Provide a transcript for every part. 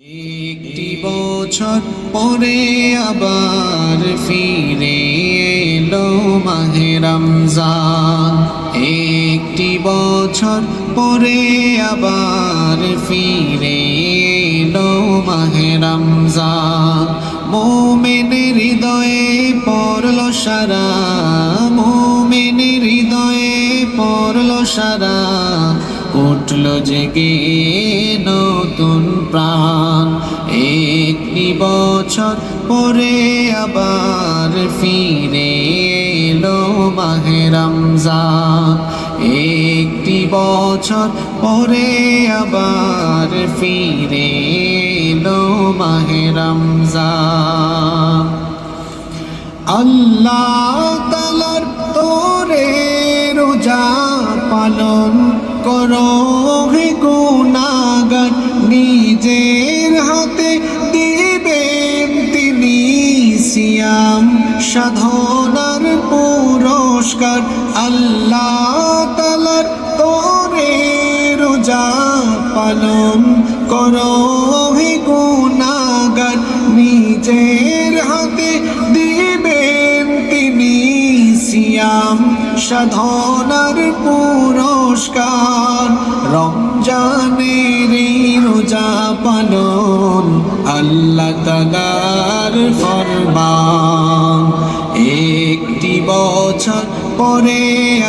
একটি বছর পরে আবার ফিরে এলো মাহে রমজান। একটি বছর পরে আবার ফিরে এলো মাহে রমজান। মোমেনের হৃদয়ে পড়ল সারা, মোমেনের হৃদয়ে পড়ল সারা। উঠল জেগে নতুন প্রাণ। একটি বছর পরে আবার ফিরে এলো মাহে রমজান। একটি বছর পরে আবার ফিরে এলো মাহে রমজান। আল্লাহ তালার তোরে রোজা পালন করো হে গুনাগার নিজের হাতে দিবেন তিনি সিয়াম, সাধনার পুরস্কার। আল্লাহ তালার তোরে রোজা পালন করো হে গুনাগার নিজের হাতে দিবেন তিনি সিয়াম সাধনার পুরস্কার, রমজানের রোজা পালন আল্লাহ তালার ফরমান। একটি বছর পরে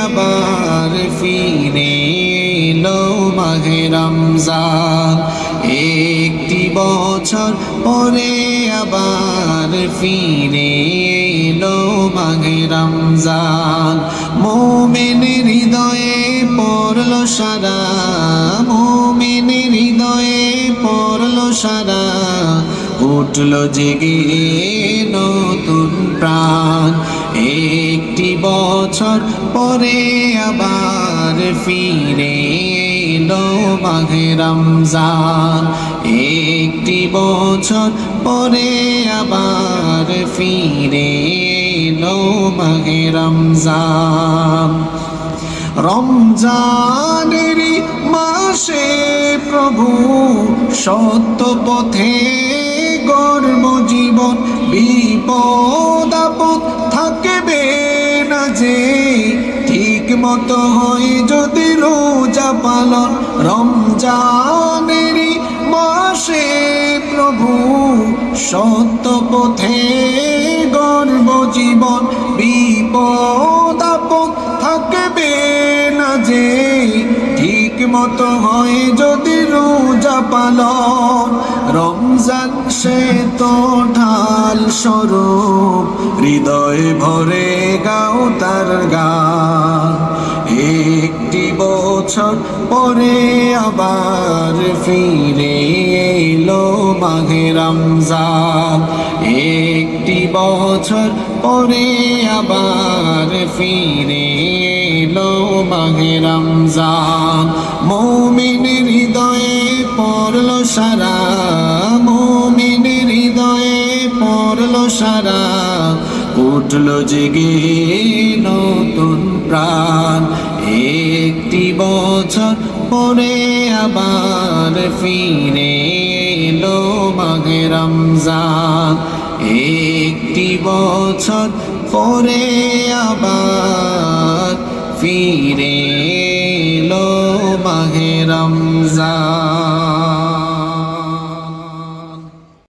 আবার ফিরে এলো মাহে রমজান। একটি বছর পরে আবার ফিরে এলো মাহে রমজান। মোমেনের হৃদয়ে পড়ল সারা মোমেনের হৃদয়ে পড়ল সারা। উঠল জেগে নতুন প্রাণ। একটি বছর পরে আবার ফিরে এলো মাঘে রমজান। একটি বছর পরে আবার ফিরে এলো মাঘে রমজান। রমজানের মাসে প্রভু সত্য পথে গর্ব জীবন, বিপদ আপদ থাকবে না যে মতো হয় যদি রোজা পালন। রমজানের মাসে প্রভু সত্য পথে গর্ব জীবন। বিপদ থাকবে না যে, ঠিক মতো হয় যদি রোজা পালন। রমজান সে তো ঢাল স্বরূপ, হৃদয় ভরে গাও তার গান। বছর পরে আবার ফিরে এলো মাঘে রমজান। একটি বছর পরে আবার ফিরে এলো মাঘে রমজান। মৌমিন হৃদয়ে পড়ল সারা, মৌমিন হৃদয়ে পড়ল সারা। উঠল জেগে নতুন প্রাণ। একটি বছর পরে আবার ফিরে এলো মাঘে রমজান। একটি বছর পরে আবার ফিরে এলো মাঘে রমজান।